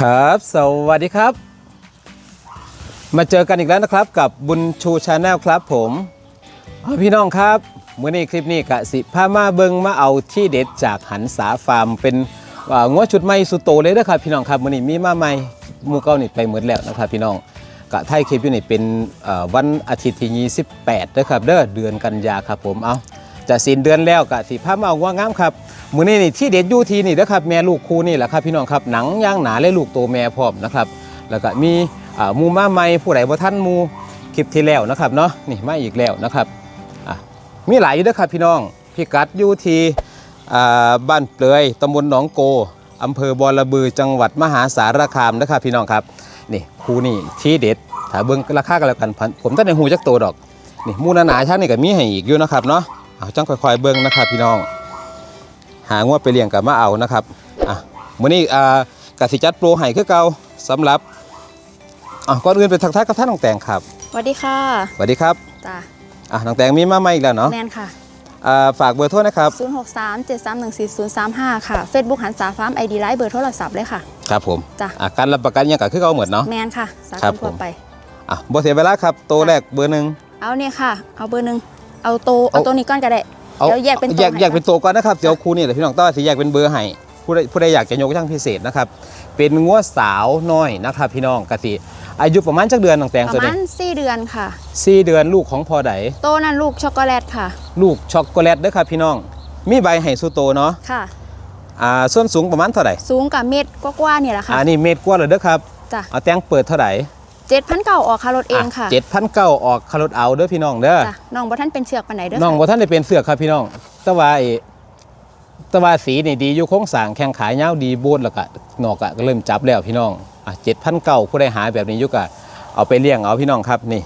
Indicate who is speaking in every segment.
Speaker 1: ครับ สวัสดีครับ มาเจอกันอีกแล้วนะครับกับบุญชูชาแนลครับผมเอาพี่น้องครับมื้อนี้คลิปนี้กะสิพามาเบิงมาเอาที่เด็ดจากหันสาฟาร์ม เป็นงัวชุดใหม่สุดโตเลยนะครับพี่น้องครับมื้อนี้มีมาใหม่หมูเก้านี่ไปหมดแล้วนะครับ พี่น้องกะไทยคลิปอยู่นี่เป็นวันอาทิตย์ที่28นะครับเด้อเดือนกันยาครับผมเอา จะสิ้นเดือนแล้วกะสิพามาเอางัวงามครับมื้อนี้นี่ที่เด็ดอยู่ที่นี่นะครับแม่ลูกคู่นี่แหละครับพี่น้องครับหนังย่างหนาและลูกโตแม่พร้อมนะครับแล้วก็มีมูมาใหม่ผู้ใดบ่ทันมูคลิปที่แล้วนะครับเนาะนี่มาอีกแล้วนะครับอะมีหลายอยู่เด้อครับพี่น้องพี่กัดอยู่ที่บ้านเปลือยตำบลหนองโกอำเภอบอระบือจังหวัดมหาสารคามนะครับพี่น้องครับนี่คู่นี่ที่เด็ดถ้าเบิ่งราคากันแล้วกันผมตั้งในหูจักโตดอกนี่มูหนาช่างนี่ก็มีให้อีกอยู่นะครับเนาะ เอาจังค่อยๆเบิ่งนะครับพี่น้อง หางว่าไปเลี้ยงกับมาเอานะครับอะมื้อนี้อ่ากสิจัดโปรให้คือเก่าสำหรับอะก่อนอื่นไปทักทายกับท่านน้องแตงครับ
Speaker 2: สวัสดีค่ะ
Speaker 1: สวัสดีครับ
Speaker 2: จ้า
Speaker 1: อะน้องแตงมีมาใหม่อีกแล้วเนาะ
Speaker 2: แนนค่ะ
Speaker 1: อ่าฝากเบอร์โทรนะครับ
Speaker 2: 063 731 4035 ค่ะ Facebook หันสาฟาร์มไอดีไลน์เบอร์โทรศัพท์เลยค่ะ
Speaker 1: ครับผม
Speaker 2: จ้ะ
Speaker 1: อะการรับประกันยังกับคือเขาเหมือนเนาะ
Speaker 2: แมนค่ะสา
Speaker 1: ครั
Speaker 2: ขา
Speaker 1: บผม
Speaker 2: ทั่วไป
Speaker 1: อะบ่เสียเวลาครับตัวแรกเบอร์หนึ่ง
Speaker 2: เอาเนี่ยค่ะ เอาเบอร์หนึ่ง เอาโต
Speaker 1: เอา
Speaker 2: เอาตัวนี้ก้อนก็ได้
Speaker 1: เอา
Speaker 2: เดี๋ยวแยกเป็นตัว
Speaker 1: แยก
Speaker 2: ให้
Speaker 1: แยกเป็น
Speaker 2: ค่ะ
Speaker 1: ตัวก่อนนะครับเดี๋ยวครูนี่แหละพี่น้องต้อยสิแยกเป็นเบอร์ให้ผู้ใดผู้ใดอยากจะยกช่างพิเศษนะครับเป็นงัวสาวน้อยนะครับ พี่น้องกสิอายุประมาณจักเดือนน้องแตง
Speaker 2: ป
Speaker 1: ตัว
Speaker 2: ระมา
Speaker 1: นี้
Speaker 2: ณ4เดือนค่ะ
Speaker 1: สี่เดือนลูกของพ่อใด
Speaker 2: โตนั้นลูกช็อกโกแลตค่ะ
Speaker 1: ลูกช็อกโกแลตเด้อครับพี่น้อง มีใบให้สุโตเนาะ
Speaker 2: ค่ะ
Speaker 1: อ่าส่วนสูงประมาณเท่าไหร่
Speaker 2: สูงกับเม็ดกว่าๆเนี่ยแหละค่ะ
Speaker 1: อ่านี่เมตรกว่าเลยเด้อครับ
Speaker 2: จ้ะ
Speaker 1: เอาแตงเปิดเท่าไหร่
Speaker 2: เจ็ดพันเก่าออกคารถเองค่ะ
Speaker 1: เจ็ดพันเก้าออกคารถเอาเด้อพี่น้องเด้อ
Speaker 2: จ้ะน้องบ่ท่านเป็นเชือกปานไหนเด้อ
Speaker 1: น้อง
Speaker 2: ค่ะ
Speaker 1: บ่ท่านได้เป็นเสือกครับพี่น้องแต่ว่าไอ้แต่ว่าสีนี่ดีอยู่โค้งสร้างแข้งขายาวดีโบดแล้วก็นอกอะก็เริ่มจับแล้วพี่น้องอะเจ็ดพันเก้าผู้ใดหาแบบนี้อยู่ก็เอาไปเลี้ยงเอาพี่น้องครับนี่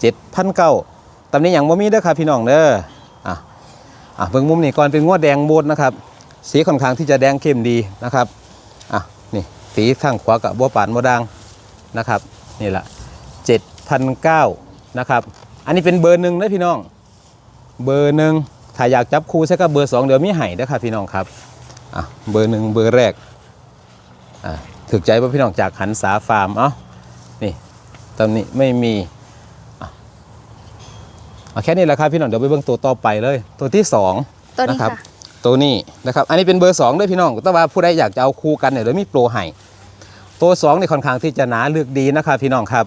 Speaker 1: เจ็ดพันเก้าตำนี้ยังบ่มีเด้อครับพี่น้องเด้ออะอะเบิ่งมุมนี่ก่อนเป็นงวดแดงโบดนะครับสีค่อนข้างที่จะแดงเข้มดีนะครับอะนี่สีทางขวากับบัวปานบัวดังนะครับ นี่แหละเจ็ดพันเก้านะครับ อันนี้เป็นเบอร์หนึ่งนะพี่น้อง เบอร์หนึ่งถ้าอยากจับคู่ใช่ก็เบอร์สองเดี๋ยวมีให้นะครับพี่น้องครับอะเบอร์หนึ่งเบอร์แรกอะถึกใจป่ะพี่น้องจากหันสาฟาร์มเอ้านี่ตอนนี้ไม่มีอะเอาแค่นี้แหละครับพี่น้องเดี๋ยวไปเบิ่งตัวต่อไปเลย ตัวที่สอง
Speaker 2: ตัวนี้
Speaker 1: นะครับ
Speaker 2: ค่ะ
Speaker 1: ตัวนี้นะครับ อันนี้เป็นเบอร์2ด้วยพี่น้องแต่ว่าผู้ใดอยากจะเอาคู่กันเนี่ยเดี๋ยวมีโปรให้ ตัว2นี่ค่อนข้างที่จะหนาเลือกดีนะครับพี่น้องครับ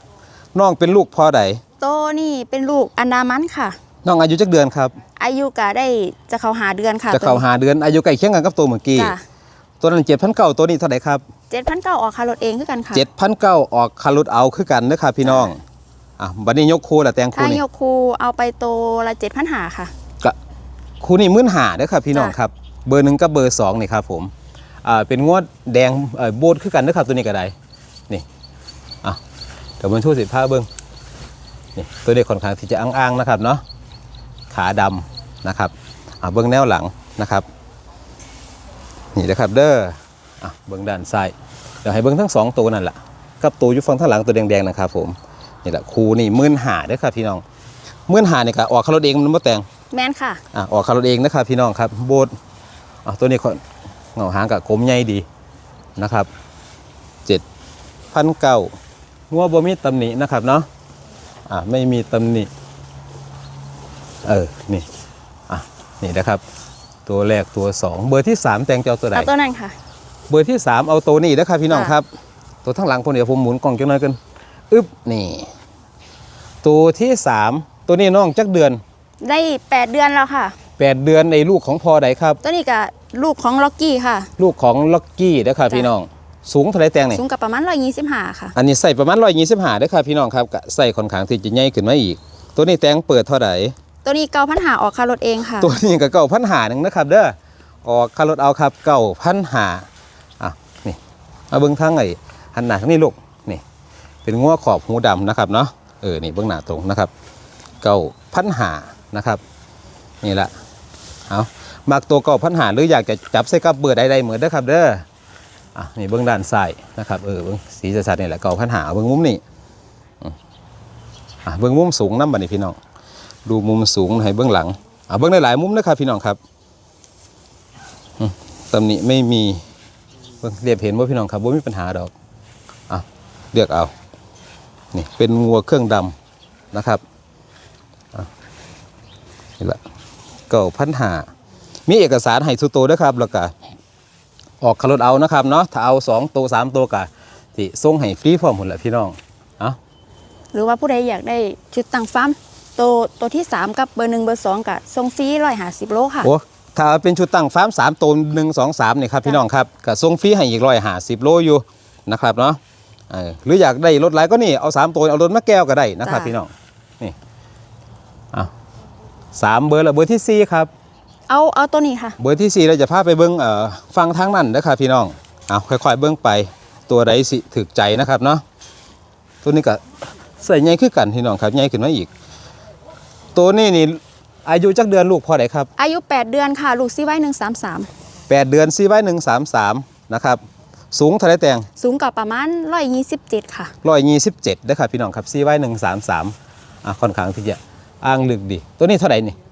Speaker 1: น้องเป็นลูกพ่อใด
Speaker 2: โตนี่เป็นลูกอันดามันค่ะ
Speaker 1: น้องอายุจักเดือนครับ
Speaker 2: อายุก็ได้จะเข้าหาเดือนค่ะ
Speaker 1: จะเข้าหาเดือนอายุใกล้เคียงกันกับตัวเมื่อกี้
Speaker 2: จ้ะ
Speaker 1: ตัวนั้นเจ็ดพันเก้าตัวนี้เท่าไหร่ครับ
Speaker 2: เจ็ดพันเก้าออกคารถเองคือกันค่ะ
Speaker 1: เจ็ดพันเก้าออกคารุดเอาคือกันนะครับพี่น้องอะบัดนี้ยกคู่ละแตง
Speaker 2: ถ้า
Speaker 1: คู่นี่
Speaker 2: ยกคูเอาไปโตละเจ็ดพันหาค่ะ
Speaker 1: กะคู่นี่มื่นหาเด้อครับพี่น้อง
Speaker 2: จ้ะ
Speaker 1: ครับ เบอร์หนึ่งกับเบอร์สองนี่ครับผม อ่าเป็นงวดแดงเอ่อโบดคือกันเด้อครับตัวนี้ก็ได้นี่อะเดี๋ยวมันช่วยสิผ้าเบิ้งนี่ตัวเด็กค่อนข้างที่จะอ้างๆนะครับเนาะขาดำนะครับอะเบิ้งแนวหลังนะครับนี่นะครับเด้ออะเบิ้งด้านซ้ายเดี๋ยวให้เบิ้งทั้งสองตัวนั่นแหละกับตัวอยู่ฝั่งข้างหลังตัวแดงๆนะครับผมนี่แหละครูนี่มื่นหาเด้อครับพี่น้องมื่นหานี่ก็ออกคารถเองมันบ่แต่ง
Speaker 2: แมนค่ะ
Speaker 1: อะออกคารถเองนะครับพี่น้องครับโบดอะตัวนี้ก็ เงาหางกับกลมใหญ่ดีนะครับเจ็ดพันเก้างัวบ่มีตำหนินะครับเนาะอะไม่มีตำหนิเออนี่อะนี่นะครับ ตัวแรกตัวสองเบอร์ที่สามแตงเจ้าตัวใด
Speaker 2: เอาตัวนั้นค่ะ
Speaker 1: เบอร์ที่สามเอาตัวนี้นะครับพี่น้อง
Speaker 2: ค่ะ
Speaker 1: ครับ ตัวทั้างหลังผมเดี๋ยวผมหมุนกล่องจังหน่อยกันอึ๊บนี่ตัวที่สามตัวนี้น้องจักเดือน
Speaker 2: ได้แปดเดือนแล้วค่ะ
Speaker 1: แปดเดือนในลูกของพอใดครับ
Speaker 2: ตัวนี้ก็ ลูกของล็อกกี้ค่ะ
Speaker 1: ลูกของล็อกกี้นะครับ
Speaker 2: จ้ะ
Speaker 1: พี่น้อง สูงเท่าไรแตงนี่
Speaker 2: สูงกับประมาณร้อยยี่สิบห้าค่ะ
Speaker 1: อันนี้ใส่ประมาณร้อยยี่สิบห้าด้ครับพี่น้องครับก็ใส่ค่อนข้างที่จะใหญ่ขึ้นมาอีก ตัวนี้แตงเปิดเท่าไหร่
Speaker 2: ตัวนี้เก้าพันหาออกคารถเองค่ะ
Speaker 1: ตัวนี้ก็เก้าพันหาหนึ่งนะครับเด้อออกคารถเอาครับเก้าพันหาอะนี่เอาเบิ้งทั้งไอ้หันหน้าทั้งนี้ลูกนี่ เป็นงัวขอบหูดำนะครับเนาะเออนี่เบื้องหน้าตรงนะครับเก้าพันหานะครับ นี่แหละเอา มักตัวเก้าพันหาหรืออยากจะจับใส่กับเบอร์ใดๆเหมือนเด้อครับเด้ออะนี่เบื้องด้านซ้ายนะครับเออเบื้องสีสัดๆนี่แหละเก้าพันหาเบื้องมุมนี่อะเบื้องมุมสูงน้ำบัดนี้พี่น้องดูมุมสูงให้เบื้องหลังอะเบื้องหลายๆมุมนะครับพี่น้องครับอืมตำหนิไม่มีเบิ่งเรียบเห็นว่าพี่น้องครับว่ามีปัญหาดอกอ่าเลือกเอานี่เป็นงัวเครื่องดำนะครับอะนี่ละเก้าพันหา มีเอกสารให้สุโตด้วยครับแล้วก็ออกคารถเอานะครับเนาะถ้าเอาสองตัวสามตัวกะที่ส่งให้ฟรีพร้อมหมดแหละพี่น้องเอา
Speaker 2: หรือว่าผู้ใดอยากได้ชุดตั้งฟาร์มตัวตัวที่ 3 กับเบอร์หนึ่งเบอร์สองกับทรงฟรีร้อยหาสิบโลค่ะ
Speaker 1: โอ้ถ้าเป็นชุดตั้งฟาร์มสามตัวหนึ่งสองสามนี่ครับพี่น้องครับก็ส่งฟรีให้อีกร้อยหาสิบโลอยู่นะครับเนาะเออหรืออยากได้รถหลายก็นี่เอาสามตัวเอารถมาแก้วก็ได้นะครับ
Speaker 2: จ้ะ
Speaker 1: พี่น้องนี่เอาสามเบอร์ละเบอร์ที่สี่ครับ
Speaker 2: เอาเอาตัวนี้ค่ะ
Speaker 1: เบอร์ที่สี่เราจะพาไปเบิ้งเอ่อฟังทางนั้นนะครับพี่น้องเอาค่อยๆเบิ้งไปตัวใดสิถึกใจนะครับเนาะตัวนี้ก็ใส่ใหญ่ขึ้นกันพี่น้องครับใหญ่ขึ้นมาอีก ตัวนี้นี่อายุจักเดือนลูกพอไหนครับ
Speaker 2: อายุ 8 เดือนค่ะ ลูกซีไว้หนึ่งสามสาม
Speaker 1: 8เดือนซีไว้หนึ่งสามสามนะครับสูงเท่าไรแต่ง
Speaker 2: สูงกับประมาณร้อยยี่สิบเจ็ดค่ะ
Speaker 1: ร้อยยี่สิบเจ็ดนะครับพี่น้องครับซีไว้หนึ่งสามสามอะค่อนข้างที่จะอ้างลึกดี ตัวนี้เท่าไหร่นี่
Speaker 2: ห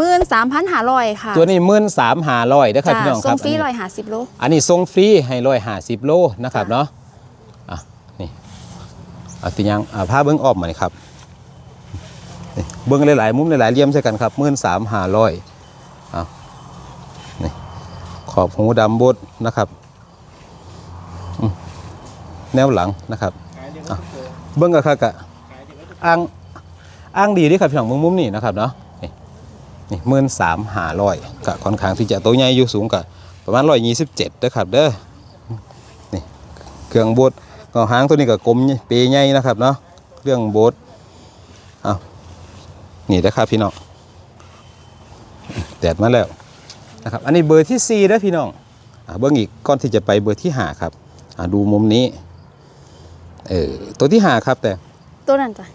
Speaker 2: มื่นสามพันหาร้อยค่ะ
Speaker 1: ตัวนี้มื่นสามหาร้อยนะครับ
Speaker 2: จ้า
Speaker 1: พี่น้อง
Speaker 2: ท
Speaker 1: ค
Speaker 2: ร
Speaker 1: รั
Speaker 2: ง
Speaker 1: บ
Speaker 2: ฟรี
Speaker 1: อัน
Speaker 2: ร้อ
Speaker 1: นี้
Speaker 2: ยหาสิบโล
Speaker 1: อันนี้ทรงฟรีให้ร้อยห้าสิบโลนะครับ
Speaker 2: จ้ะ
Speaker 1: เนาะอะนี่เอาติยังอ่าผ้าเบิ้งออมมานี่ครับนี่เบิ้งหลายๆมุมหลายๆเหลี่ยมใส่กันครับมื่นสามหาร้อยอะนี่ขอบหูดำบดนะครับอืมแนวหลังนะครับอะเบิ้งกะค่ะกะอ้างอ้างดีเด้วยครับพี่น้องเบิ้งมุมนี่นะครับเนาะ นี่นี่มื่นสามหาร้อยกะค่อนข้างที่จะตัวใหญ่อยู่สูงกะประมาณร้อยยี่สิบเจ็ดนะครับเด้อนี่เครื่องบดก็หางตัวนี้ก็กลมเปยใหญ่นะครับเนาะเครื่องบดเอานี่นะครับพี่น้องแดดมาแล้วนะครับอันนี้เบอร์ที่สี่นะพี่น้องเบื้องอีกก่อนที่จะไปเบอร์ที่หาครับดูมุมนี้เออตัวที่หาครับแต่
Speaker 2: ตัวนั้นจ้ะ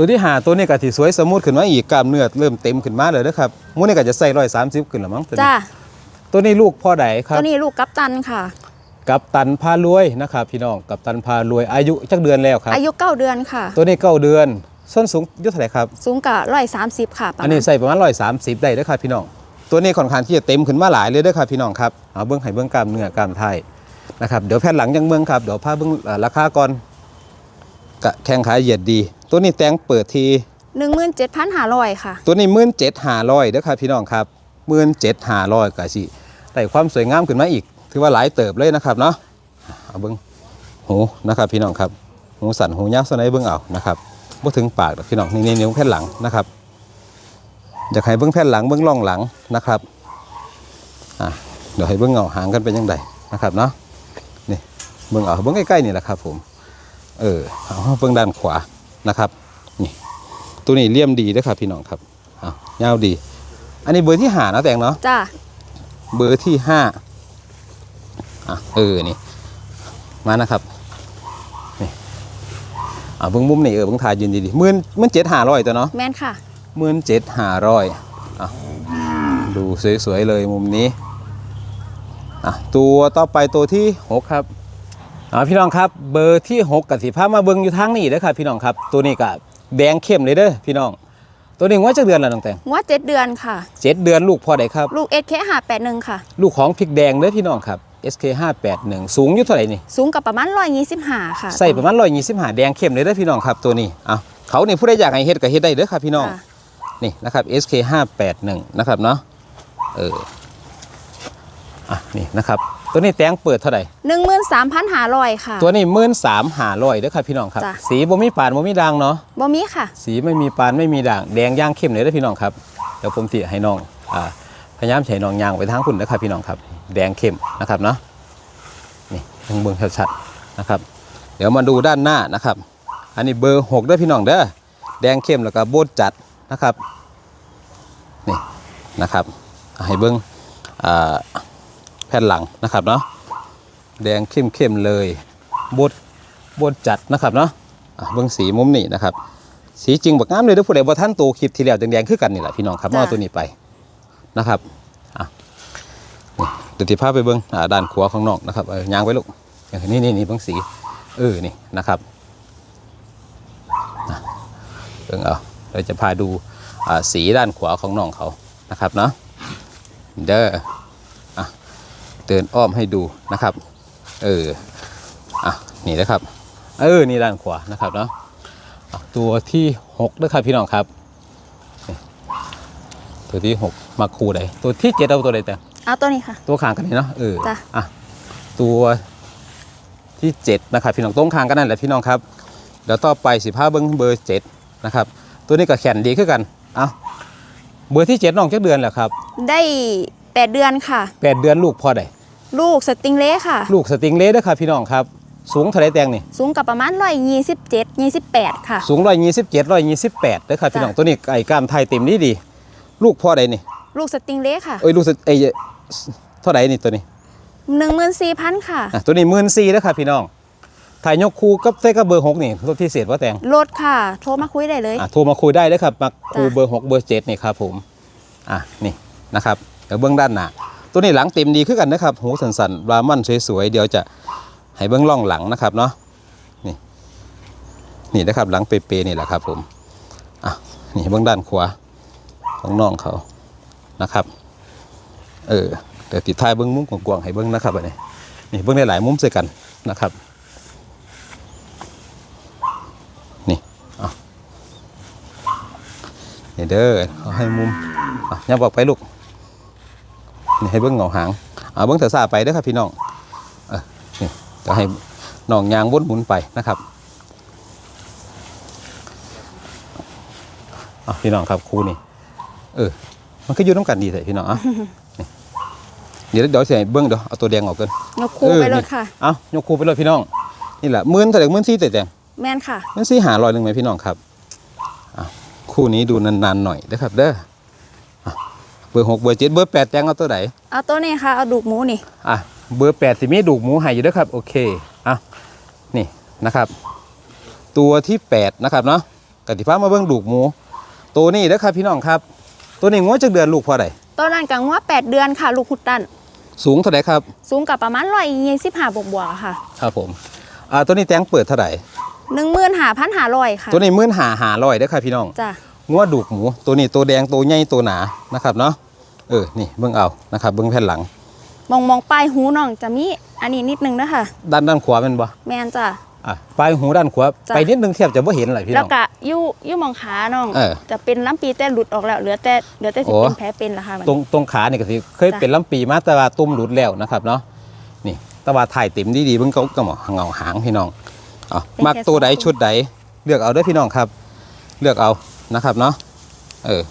Speaker 1: ตัวที่หาตัวนี้ก็ที่สวยสมูทขึ้นมาอีกกล้ามเนื้อเริ่มเต็มขึ้นมาเลยนะครับมูนี่ก็จะใส่ร้อยสามสิบขึ้นแล้วมั้งตัวนี้
Speaker 2: จ้า
Speaker 1: ตัวนี้ลูกพ่อใดครับ
Speaker 2: ตัวนี้ลูกกัปตันค่ะ
Speaker 1: กับตันพารวยนะครับพี่น้องกับตันพารวยอายุจักเดือนแล้วครับ
Speaker 2: อายุเก้าเดือนค่ะ
Speaker 1: ตัวนี้เก้าเดือนส้นสูงอยุทธเท่าไหร่ครับ
Speaker 2: สูงกับร้อยสามสิบค่ะประ
Speaker 1: อัน
Speaker 2: มา
Speaker 1: นี้
Speaker 2: ณ
Speaker 1: ใส่ประมาณร้อยสามสิบได้เด้อครับพี่น้อง ตัวนี้ค่อนข้างที่จะเต็มขึ้นมาหลายเลยเด้อครับพี่น้องครับเอาเบื้องไห้เบื้องกล้ามเนื้อกล้ามไทยนะครับเดี๋ยวแพทย์หลังยังเบื้องครับเดี๋ยวพาเบื้องเอ่อราคาก่อน กะแข้งขาเหยียดดี ตัวนี้แตงเปิดที
Speaker 2: หนึ่งหมื่นเจ็ดพันหาร้อยค่ะ
Speaker 1: ตัวนี้มื่นเจ็ดหาร้อยเด้อครับพี่น้องครับมื่นเจ็ดหาร้อยกะสิแต่ความสวยงามขึ้นมาอีก ถือว่าหลายเติบเลยนะครับเนาะเอาเบิ้งหูนะครับพี่น้องครับหูสั่นหูยาวส่วนไหนเบิ้งเอานะครับบ่ถึงปากดอกพี่น้องนี่นิ้วแผ่นหลังนะครับอยากให้เบิ้งแผ่นหลังเบิ้งล่องหลังนะครับอะเดี๋ยวให้เบิ้งเอาหางกันเป็นยังไงนะครับเนาะนี่เบิ้งเอาเบิ้งใกล้ๆนี่แหละครับผม เออเอาเบิ้งด้านขวานะครับนี่ตัวนี้เลี่ยมดีด้วยครับพี่น้องครับเอายาวดี อันนี้เบอร์ที่ห้านะแตงเนาะ
Speaker 2: จ้า
Speaker 1: เบอร์ที่ห้าอะเออนี่มานะครับนี่อ่าเบิ้งมุมนี่เออเบิ้งถ่ายยืนดีๆหมื่นหมื่นเจ็ดห้าร้อยตัวเนาะ
Speaker 2: แมนค่ะ
Speaker 1: หมื่นเจ็ดห้าร้อยอะดูสวยๆเลยมุมนี้อะตัวต่อไปตัวที่หกครับ อ่าพี่น้องครับเบอร์ที่หกกับสีผ้ามาเบิ้งอยู่ทางนี้เด้อครับพี่น้องครับ ตัวนี้ก็แดงเข้มเลยเด้อพี่น้อง ตัวนี้ว่าจะเดือนแล้วน้องแตง
Speaker 2: หัวเจ็ดเดือนค่ะ
Speaker 1: เจ็ดเดือนลูกพอได้ครับ
Speaker 2: ลูกเอสเคหาแปดหนึ่งค่ะ
Speaker 1: ลูกของพริกแดงเด้อพี่น้องครับ SK 581สูงอยู่เท่าไหร่นี่
Speaker 2: สูงกับประมาณร้อยยี่สิบห้าค่ะ
Speaker 1: ใส่ประมาณ125แดงเข้มเลยเด้อพี่น้องครับตัวนี้เอาเขานี่ผู้ใดอยากให้เฮ็ดก็เฮ็ดได้เด้อครับพี่น้อง
Speaker 2: ค่ะ
Speaker 1: นี่นะครับ SK 581นะครับเนาะเอออะนี่นะครับ ตัวนี้แตงเปิดเท่าไหร่
Speaker 2: หนึ่งหมื่นสามพันหาร้อยค่ะ
Speaker 1: ตัวนี้มื่นสามหาร้อยเด้อครับพี่น้องครับ
Speaker 2: จ้ะ
Speaker 1: สีบ่มีปานบ่มีด่างเนาะ
Speaker 2: บ่มีค่ะ
Speaker 1: สีไม่มีปานไม่มีด่างแดงย่างเข้มเลยเด้อพี่น้องครับเดี๋ยวผมสิให้น้องอ่าพยายามใช้น้องย่างไปทางคุณนะครับพี่น้องครับ แดงเข้มนะครับเนาะนี่เบิ่งเบิ่งชัดๆนะครับ เดี๋ยวมาดูด้านหน้านะครับ อันนี้เบอร์หกเด้อพี่น้องเด้อแดงเข้มแล้วก็โบดจัดนะครับนี่นะครับอะให้เบิ่งอ่า แผ่นหลังนะครับเนาะแดงเข้มเข้มๆเลยโบดโบดจัดนะครับเนาะอะเบิ่งสีมุมนี้นะครับ สีจริงบักงามเลยเด้อผู้ใดบ่ท่านโตคลิปที่แล้วแดงๆคือกันนี่แหละพี่น้องครับ
Speaker 2: จ้ะ
Speaker 1: มาเอาตัวนี้ไปนะครับอะนี่เดี๋ยวที่พาไปเบิ่งอ่าด้านขวาของน้องนะครับเออยางไว้ลูกเออนี่นี่นี่เบิ่งสีเออนี่นะครับอะเบิ่งเอาเราจะพาดูอ่าสีด้านขวาของน้องเขานะครับเนาะเด้ออะ เดินอ้อมให้ดูนะครับ เอออะนี่นะครับ เออนี่ด้านขวานะครับเนาะอะตัวที่หกด้วยครับพี่น้องครับนี่ตัวที่หกมาคูใดตัวที่เจ็ดเอาตัวใดแต่
Speaker 2: เอาตัวนี้ค่ะ
Speaker 1: ตัวขางกันนี่เนาะเออ
Speaker 2: จ้ะ
Speaker 1: อะตัวที่เจ็ดนะครับพี่น้องตรงขางกันนั่นแหละพี่น้องครับเดี๋ยวต่อไปสิบห้าเบิ้งเบอร์เจ็ดนะครับตัวนี้ก็แขนดีขึ้นกันเอาเบอร์ที่เจ็ดน้องจักเดือนแหละครับ
Speaker 2: ได้แปดเดือนค่ะ
Speaker 1: แปดเดือนลูกพอได้
Speaker 2: ลูกสติงเล่ค่ะ
Speaker 1: ลูกสติงเล่ด้วยครับพี่น้องครับ สูงเท่าไรแตงนี่
Speaker 2: สูงกับประมาณร้อยยี่สิบเจ็ดยี่สิบแปดค่ะ
Speaker 1: สูงร้อยยี่สิบเจ็ดร้อยยี่สิบแปดด้วยครับพี่น้อง
Speaker 2: จ้ะ
Speaker 1: ตัวนี้ไอ้กล้ามไทยเต็มนี่ดี ลูกพ่อใดนี่
Speaker 2: ลูกสติงเล่ค่ะ
Speaker 1: เอ้ยลูกสไอ้เท่าไหร่นี่ตัวนี้
Speaker 2: หนึ่งหมื่นสี่พันค่ะ
Speaker 1: อะตัวนี้หมื่นสี่แล้วครับพี่น้องถ่ายยกคู่กับใส่กับเบอร์หกนี่รถที่เศษว่าแตง
Speaker 2: รถค่ะ โทรมาคุยได้เลย
Speaker 1: อะโทรมาคุยได้เลยครับมาคู
Speaker 2: จ้ะ
Speaker 1: เบอร์หกเบอร์เจ็ดนี่ครับผม อะนี่นะครับเดี๋ยวเบื้องด้านหน้า ตัวนี้หลังเต็มดีขึ้นกันนะครับหูสันๆบรามันสวยๆเดี๋ยวจะให้เบื้องล่องหลังนะครับเนาะนี่นี่นะครับหลังเปเปนี่แหละครับผมอะนี่เบื้องด้านขวาของน้องเขานะครับ เออเดี๋ยวติดท้ายเบื้องมุมกว้างๆให้เบื้องนะครับอันนี้นี่เบื้องได้หลายมุมเสียกันนะครับนี่เอานี่เด้อเขาให้มุมอะย่าบอกไปลูก ให้เบื้องเหงาหางเอาเบื้องเถอซาไปเด้อครับพี่น้องเออนี่จะให้น้องยางวนหมุนไปนะครับอะพี่น้องครับครูนี่เออ มันก็อยู่น้ำกันดีแต่พี่น้องอะนี่เดี๋ยวเดี๋ยวใส่เบื้องเดี๋ยวเอาตัวแดงออกกัน
Speaker 2: ยกคู่ไปรถค่ะ
Speaker 1: เอายกครูไปเลยพี่น้องนี่แหละหมื่นเท่าไหร่หมื่นสี่แต่แดง
Speaker 2: แม่นค่ะ
Speaker 1: หมื่นสี่หาร้อยหนึ่งไหมพี่น้องครับอะคู่นี้ดูนานๆหน่อยนะครับเด้ออะ เบอร์หกเบอร์เจ็ดเบอร์แปดแจ้งเอาตัวไหน
Speaker 2: เอาตัวนี้ค่ะเอาดูกหมูนี่
Speaker 1: อะเบอร์แปดสิมีดูกหมูใหายอยู่เด้วยครับโอเคอะนี่นะครับ ตัวที่แปดนะครับเนาะกติฟ้ามาเบิ้งดูกหมู ตัวนี้เด้อครับพี่น้องครับ ตัวนี้งัวจักเดือนลูกพอได
Speaker 2: ตัวนั้นกังว่าแปดเดือนค่ะ ลูกคุดตัน
Speaker 1: สูงเท่าไหร่ครับ
Speaker 2: สูงกับประมาณร้อยยี่สิบห้าบวกบวกๆค่ะ
Speaker 1: ครับผมอ่าตัวนี้แตงเปิดเท่าไหร่
Speaker 2: หนึ่งหมื่นห้าพันห้าร้อยค่ะ
Speaker 1: ตัวนี้มื่นหาหาร้อยเด้อครับพี่น้อง
Speaker 2: จ้ะ
Speaker 1: งัวดูกหมูตัวนี้ตัวแดงตัวใหญ่ตัวหนานะครับเนาะเออนี่เบิ้งเอานะครับเบิ้งแผ่นหลัง
Speaker 2: มองมองปลายหูน้องจะมีอันนี้นิดนึงนะคะ
Speaker 1: ด้านด้านขวาเป็นบ่
Speaker 2: แมนจ้ะ
Speaker 1: อะปลายหูด้านขวา
Speaker 2: จ้ะ
Speaker 1: ไปนิดนึงแทบจะไม่เห็นเลยพี่
Speaker 2: แล้ว
Speaker 1: น้อง
Speaker 2: ก็ยู่ยู่มองขาน้อง
Speaker 1: เออ
Speaker 2: จะเป็นล้ำปีแต่หลุดออกแล้วเหลือแต่เหลือแต่สิ
Speaker 1: โอ้
Speaker 2: เป็นแผลเป็นละค่ะมัน
Speaker 1: ตรงตรงขาเนี่ยก็สิเคย
Speaker 2: จ้ะ
Speaker 1: เป็นลำปีมาแต่ว่าตุ้มหลุดแล้วนะครับเนาะนี่แต่ว่าถ่ายเต็มดีๆเบิ่งเขาก็หมอเงาหางพี่น้องเอามักตัวใดชุดใดเลือกเอาเด้วยพี่น้องครับ เลือกเอา นะครับเนาะเออ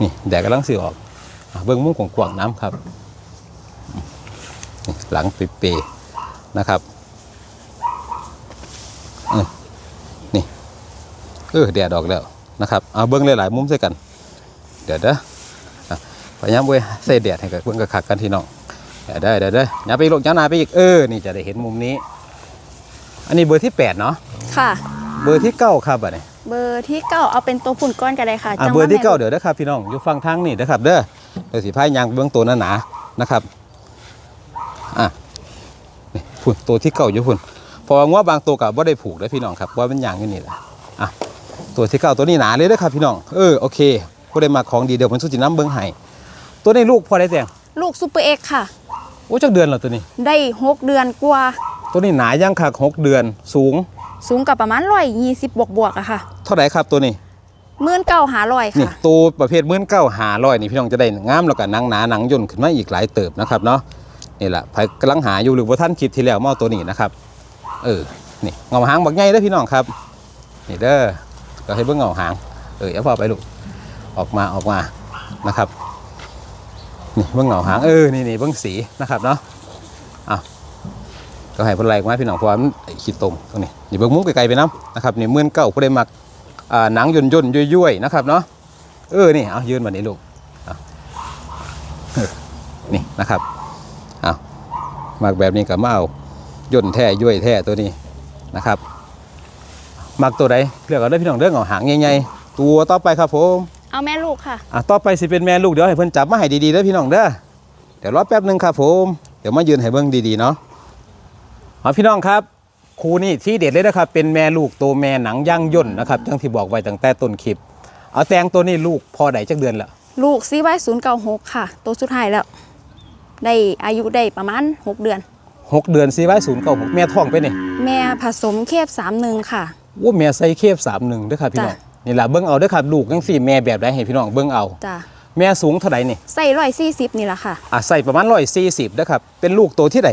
Speaker 1: นี่แดดกำลังสิออกอะเบิ่งมุมกว้างๆน้ำครับนี่หลังเปย์ๆนะครับเออนี่เออแดดออกแล้วนะครับเอาเบิ่งหลายๆมุมใส่กันเดี๋ยวเด้ออะพยายามเว้ยใส่แดดให้กับเบิ่งกับคักกันที่น้องเดี๋ยวเด้อเดี๋ยวเด้ออย่าไปลงจ้าหนาไปอีกเออนี่จะได้เห็นมุมนี้ อันนี้เบอร์ที่8เนาะ
Speaker 2: ค่ะ
Speaker 1: เบอร์ที่9ครับอันนี้
Speaker 2: เบอร์ที่เก้าเอาเป็นตัวฝุ่นก้อนก็ได้ค่ะ
Speaker 1: อะ
Speaker 2: จัง
Speaker 1: เบอร์ที่
Speaker 2: ว่า
Speaker 1: 9เดี๋ยวเด้อครับพี่น้องอยู่ฟังทางนี่นะครับเด้อเดี๋ยวสิพายยางเบื้องตัวหนาๆนะครับอะนี่พุ่นตัวที่เก้าอยู่พุ่นเพอว่าบางตัวกับว่าได้ผูกเด้อพี่น้องครับว่าเป็นยางอยู่นี่แหละอะตัวที่เก้าตัวนี้หนาเลยเด้อครับพี่น้องเออโอเคผู้ใดมาของดีเดี๋ยวผมสู้จิน้ำเบิ้งให้ตัวนี้ลูกพอได้แต่ง
Speaker 2: ลูกซูเปอร์เอ็กซ์ค่ะ
Speaker 1: โอ้จักเดือนแล้วตัวนี้
Speaker 2: ได้หกเดือนกว่า
Speaker 1: ตัวนี้หนาย่างคักหกเดือนสูง
Speaker 2: สูงกับประมาณร้อยยี่สิบบวกบวกๆอะค่ะ
Speaker 1: เท่าไหร่ครับตัวนี้
Speaker 2: หมื่นเก้าหาร้อย
Speaker 1: นี่
Speaker 2: ค่ะ
Speaker 1: ตัวประเภทมื่นเก้าหาร้อยนี่พี่น้องจะได้งามแล้วก็หนังหนาหนังย่นขึ้นมาอีกหลายเติบนะครับเนาะนี่แหละไผกำลังหาอยู่หรือว่าท่านคิดที่แล้วมาเอาตัวนี้นะครับ เออนี่เงาหางบักใหญ่เด้อพี่น้องครับนี่เด้อก็ให้เบิ่งเงาหางเออเอาพอไปลูกออกมาออกมานะครับนี่เบิ่งเงาหางเออนี่นี่เบิ่งสีนะครับเนาะอะ ก็ให้เพิ่นไล่ออกมาพี่น้องเพราะว่ามันไอ้ขี้ตมตรงนี้นี่เบิ่งมุมไกลๆไปน้ำนะครับนี่มื่นเก้าผู้ใดมักอ่าหนังย่นย่นๆย่อยๆนะครับเนาะเออนี่เอายืนมานี่ลูกเอาเออนี่นะครับเอามากแบบนี้กับมาเอาย่นแท้ย่อยแท้ตัวนี้นะครับมักตัวใดเลือกเอาได้อพี่น้องเด้อเอาหางใหญ่ๆตัวต่อไปครับผม
Speaker 2: เอาแม่ลูกค่ะ
Speaker 1: อะต่อไปสิเป็นแม่ลูกเดี๋ยวให้เพิ่นจับมาให้ดีๆเด้อพี่น้องเด้อเดี๋ยวรอแป๊บหนึงครับผม เดี๋ยวมายืนให้เบิ่งดีๆเนาะ เอาพี่น้องครับครูนี่ที่เด็ดเลยนะครับ เป็นแม่ลูกตัวแม่หนังย่างย่นนะครับจังที่บอกไว้ตั้งแต่ต้นคลิป เอาแตงตัวนี้ลูกพอใดจักเดือนละ
Speaker 2: ลูกซีไว้ศูนย์เก้าหกค่ะ ตัวสุดท้ายแล้ว ได้อายุได้ประมาณหกเดือน
Speaker 1: หกเดือนซีไว้ศูนย์เก้าหกแม่ท้องไปนี่
Speaker 2: แม่ผสมเคบสามหนึ่งค่ะ
Speaker 1: ว่าแม่ใส่เคฟสามหนึ่งเด้อครับพี่น้อง
Speaker 2: จ้ะ
Speaker 1: นี่ล่ะเบิ้งเอาเด้อครับลูกจังสี่แม่แบบใดให้พี่น้องเบิ้งเอา
Speaker 2: จ้ะ
Speaker 1: แม่สูงเท่าไหร่นี่
Speaker 2: ใส่ร้อยสี่สิบนี่แหละค่ะ
Speaker 1: อะใส่ประมาณร้อยสี่สิบนะครับเป็นลูกตัวที่ใด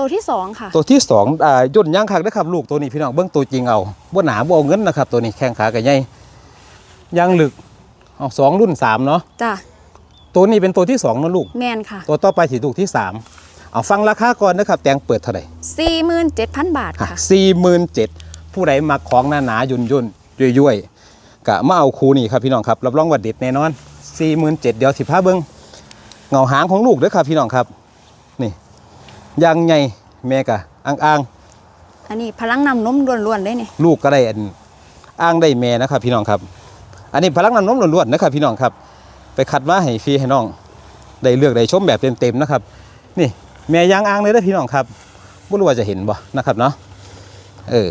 Speaker 2: ตัวที่สองค่ะ
Speaker 1: ตัวที่สองอ่าย่นย่างคักนะครับลูกตัวนี้พี่น้องเบิ้งตัวจริงเอาบ่หนาบ่เอาเงินนะครับ ตัวนี้แข้งขากับใหญ่ย่างลึกเอาสองรุ่นสามเนาะ
Speaker 2: จ้ะ
Speaker 1: ตัวนี้เป็นตัวที่สองเนาะลูก
Speaker 2: แมนค่ะ
Speaker 1: ตัวต่อไปถีลูกที่สามเอาฟังราคาก่อนนะครับ แตงเปิดเท่าไหร่
Speaker 2: สี่หมื่นเจ็ดพันบาทค่ะ
Speaker 1: สี่หมื่นเจ็ดผู้ใดมักของหนาหนาๆยุ่นยุ่นย่อยย่วยๆกะมาเอาคูนี่ครับพี่น้องครับรับรองว่าเด็ดแน่นอนสี่หมื่นเจ็ดเดี๋ยวสิพาเบิ้งเงาหางของลูกเด้วยครับพี่น้องครับนี่ ยางใหญ่แม่กะอ่างอ่าง
Speaker 2: อันนี้พลังนำนมล้วนๆเลยนี่
Speaker 1: ๆลูกก็ได้อันอ่างได้แม่นะครับ พี่น้องครับ อันนี้พลังน้ำนมล้วนๆนะครับพี่น้องครับ ไปคัดมาให้ฟรีให้น้อง ได้เลือกได้ชมแบบเต็มๆนะครับ นี่แม่ยางอ่างเลยนะพี่น้องครับไม่รู้ว่าจะเห็นบ่นะครับเนาะเออ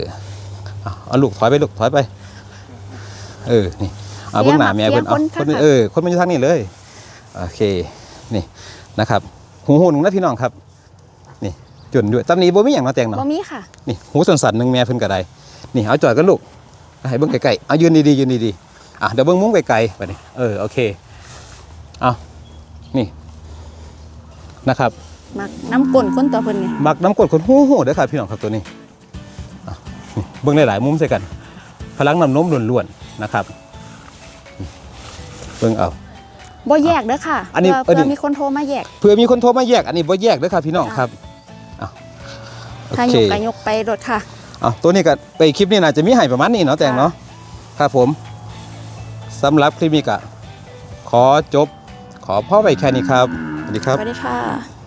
Speaker 1: เอาเอาลูกถอยไปลูกถอยไป เออนี่เอาเบื้องหน้าแม่เพิ่นเอาคนเออคนมันอยู่ทางนี้เลยโอเคนี่นะครับหูหูหนึ่งนะพี่น้องครับนี่ จนด้วยตำหนี้บ่มีอย่างเนาะแตงเนาะ
Speaker 2: บ่มีค่ะ
Speaker 1: นี่หูสันๆหนึ่งแม่เพิ่นก็ได้นี่เอาจอดกันลูกให้เบิ่งไกลๆเอายืนดีๆยืนดีๆอะเดี๋ยวเบิ่งมุมไกลๆไปนี่เออโอเคเอานี่นะครับ
Speaker 2: มักน้ำกลนคนตัวเพิ่นนี่
Speaker 1: มักน้ำกรดคนหูหูเด้อครับพี่น้องครับตัวนี้อะนี่เบิ่งหลายๆมุมใส่กัน พลังน้ำนมล้วนๆนะครับนี่เบิ่งเอา
Speaker 2: บ่แยกเด้อค่ะ
Speaker 1: อันนี้
Speaker 2: เพื่อ
Speaker 1: อันนี้
Speaker 2: เพื่อมีคนโทรมาแยก
Speaker 1: เพื่อมีคนโทรมาแยก อันนี้บ่แยกเด้อครับพี่น้องครับอะโอ
Speaker 2: ถ้า
Speaker 1: เค
Speaker 2: ยกก็ยกไปรถค่ะ
Speaker 1: อะตัวนี้ก็ไปคลิปนี้น่าจะมีให้ประมาณนี้เนาะแตงเนาะครับผมสำหรับคลิปนี้ก็ขอจบขอพ่อไปแค่นี้ครับ สวัสดีครับ
Speaker 2: สวัสดีค่ะ